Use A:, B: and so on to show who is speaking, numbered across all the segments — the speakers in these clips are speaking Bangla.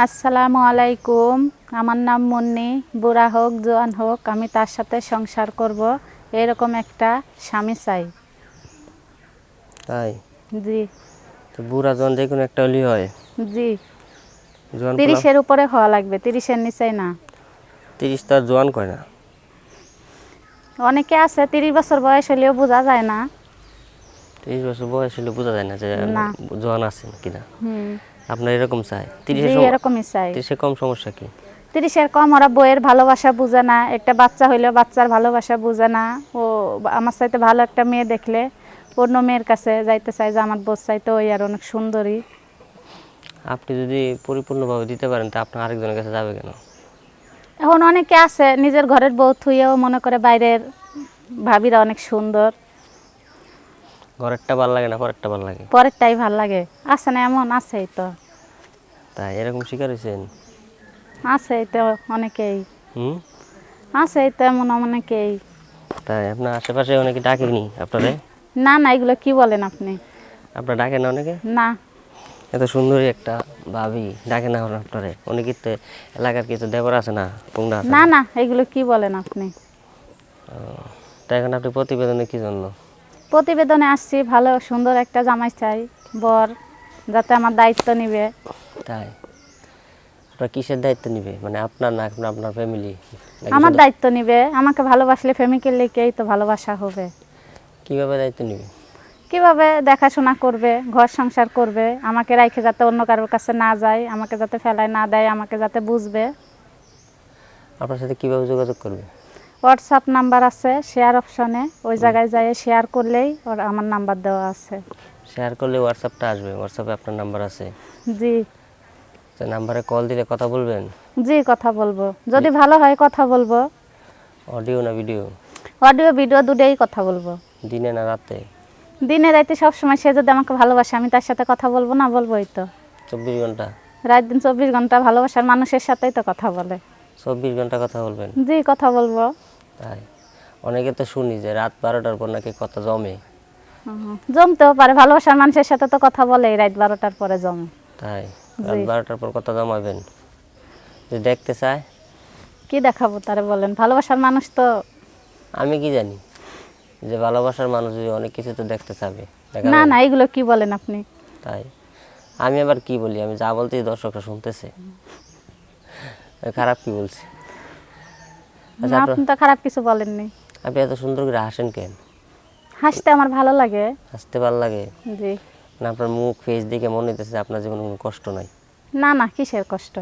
A: আসসালামু আলাইকুম। আমার নাম মুন্নি বুড়া হোক জোয়ান হোক আমি তার সাথে সংসার করব। এরকম একটা স্বামী চাই।
B: তাই?
A: জি।
B: তো বুড়া জন যে কোনো একটা হলি হয়।
A: জি।
B: জোয়ান
A: তিরিশের উপরে হওয়া লাগবে তিরিশের নিচে না।
B: তিরিশ তো আর জোয়ান কয় না।
A: অনেকে আছে তিরিশ বছর বয়স হলেও বোঝা যায় না।
B: তিরিশ বছর বয়স হলে বোঝা যায় না যে জোয়ান আছেন কিনা।
A: হুম।
B: আপনার এরকম চাই। তিরিশে
A: এরকমই চাই।
B: তিরিশে কম সমস্যা কি?
A: তিরিশের কম ওরা বইয়ের ভালোবাসা বুঝে না। একটা বাচ্চা হইলেও বাচ্চার ভালোবাসা বুঝে না। ও আমার সাথে ভালো একটা মেয়ে দেখলে অন্য মেয়ের কাছে যাইতে চাই যে আমার বোধ চাইতে ওই আর অনেক সুন্দরী।
B: আপনি যদি পরিপূর্ণভাবে দিতে পারেন তা আপনার আরেকজনের কাছে যাবে কেন?
A: এখন অনেকে আছে নিজের ঘরের বউ থুয়েও মনে করে বাইরের ভাবিরা অনেক সুন্দর।
B: ঘরেরটা ভালো লাগে না পরেরটা ভালো লাগে?
A: পরেরটাই ভালো লাগে। আছে না এমন? আছেই তো।
B: তাই? এরকম শিকার হয়েছেন
A: আছেই তো অনেকেই।
B: হুম?
A: আছেই তো এমন অনেকেই।
B: তাই? আপনার আশেপাশে অনেকে ডাকেনি আপনারে?
A: না না এগুলো কি বলেন আপনি?
B: আপনার ডাকে না অনেকে?
A: না।
B: এত সুন্দরী একটা ভাবি ডাকে না আপনারে? অনেকে তো এলাকার কিছু দেবর আছে না পুংরা
A: না না? এগুলো কি বলেন আপনি?
B: তাই এখন আপনি প্রতিবেদনে কি জন্য
A: প্রতিবেদনে আসছি ভালো সুন্দর একটা জামাই চাই বর যাতে আমার দায়িত্ব নিবে।
B: তাই? আপনার কিসের দায়িত্ব নিবে? মানে আপনার না আপনার আপনার ফ্যামিলি
A: আমার দায়িত্ব নিবে আমাকে ভালোবাসলে ফ্যামিলির লেকেই তো ভালোবাসা হবে।
B: কীভাবে দায়িত্ব নিবে?
A: কীভাবে দেখাশোনা করবে ঘর সংসার করবে আমাকে রাইখে যাতে অন্য কারোর কাছে না যায় আমাকে যাতে ফেলায় না দেয় আমাকে যাতে বুঝবে।
B: আপনার সাথে কীভাবে যোগাযোগ করবে?
A: হোয়াটসঅ্যাপ নাম্বার আছে শেয়ার অপশনে ওই জায়গায় যাই শেয়ার করলেই ওর আমার নাম্বার দেওয়া আছে।
B: শেয়ার করলে হোয়াটসঅ্যাপটা আসবে হোয়াটসঅ্যাপে আপনার নাম্বার আছে।
A: জি।
B: তো নাম্বারে কল দিলে কথা বলবেন?
A: জি কথা বলব। যদি ভালো হয় কথা বলব।
B: অডিও না ভিডিও
A: অডিও ভিডিও দুটোই কথা বলব।
B: দিনে না রাতে?
A: দিনে রাতে সব সময় সে যদি আমাকে ভালোবাসে আমি তার সাথে কথা বলব না বলব বলবোই তো।
B: চব্বিশ ঘণ্টা?
A: রাত দিন চব্বিশ ঘণ্টা ভালোবাসার মানুষের সাথেই তো কথা বলে।
B: চব্বিশ ঘণ্টা কথা বলবেন?
A: জি কথা বলব।
B: তাই। অনেকে তো শুনি যে রাত বারোটার পর নাকি কথা জমে।
A: জমতেও পারে ভালোবাসার মানুষের সাথে তো কথা বলে রাত বারোটার পরে জমে।
B: তাই রাত। বারোটার পর কথা জমাবেন। যদি দেখতে চায়।
A: কি দেখাবো তারে বলেন ভালোবাসার মানুষ তো
B: আমি কি জানি? যে ভালোবাসার মানুষ যদি অনেক কিছু তো দেখতে চাবে
A: না না এগুলো কি বলেন আপনি?
B: তাই আমি আবার কি বলি? আমি যা বলতেই দর্শকরা শুনতেছে। খারাপ কি বলছি?
A: আপনি তো খারাপ কিছু বলেননি।
B: আপনি এত সুন্দর করে হাসেন কেন?
A: হাসতে আমার ভালো লাগে।
B: হাসতে ভালো লাগে?
A: জি।
B: না আপনার মুখ ফেস দেখে মনে হইতেছে আপনার জীবনে কোনো কষ্ট নাই।
A: না না কিসের কষ্ট?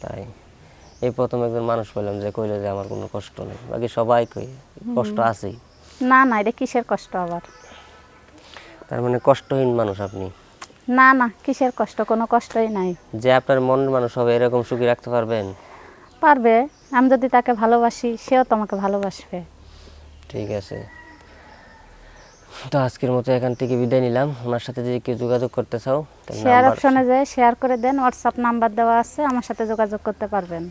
B: তাই। এই প্রথম একজন মানুষ পেলাম যে কইলো যে আমার কোনো কষ্ট নেই। বাকি সবাই কই কষ্ট আছেই।
A: না না এটা কিসের কষ্ট আবার?
B: তার মানে কষ্টহীন মানুষ আপনি।
A: না না কিসের কষ্ট? কোনো কষ্টই নাই।
B: যে আপনার মনের মানুষ হবে এরকম সুখী রাখতে পারবেন?
A: পারবে আমি যদি তাকে ভালোবাসি সেও তোমাকে ভালোবাসবে।
B: ঠিক আছে। তো আজকের মতো এখান থেকে বিদায় নিলাম। ওনার সাথে যদি কেউ যোগাযোগ করতে চাও
A: শেয়ার অপশনে যায় শেয়ার করে দেন হোয়াটসঅ্যাপ নাম্বার দেওয়া আছে আমার সাথে যোগাযোগ করতে পারবেন।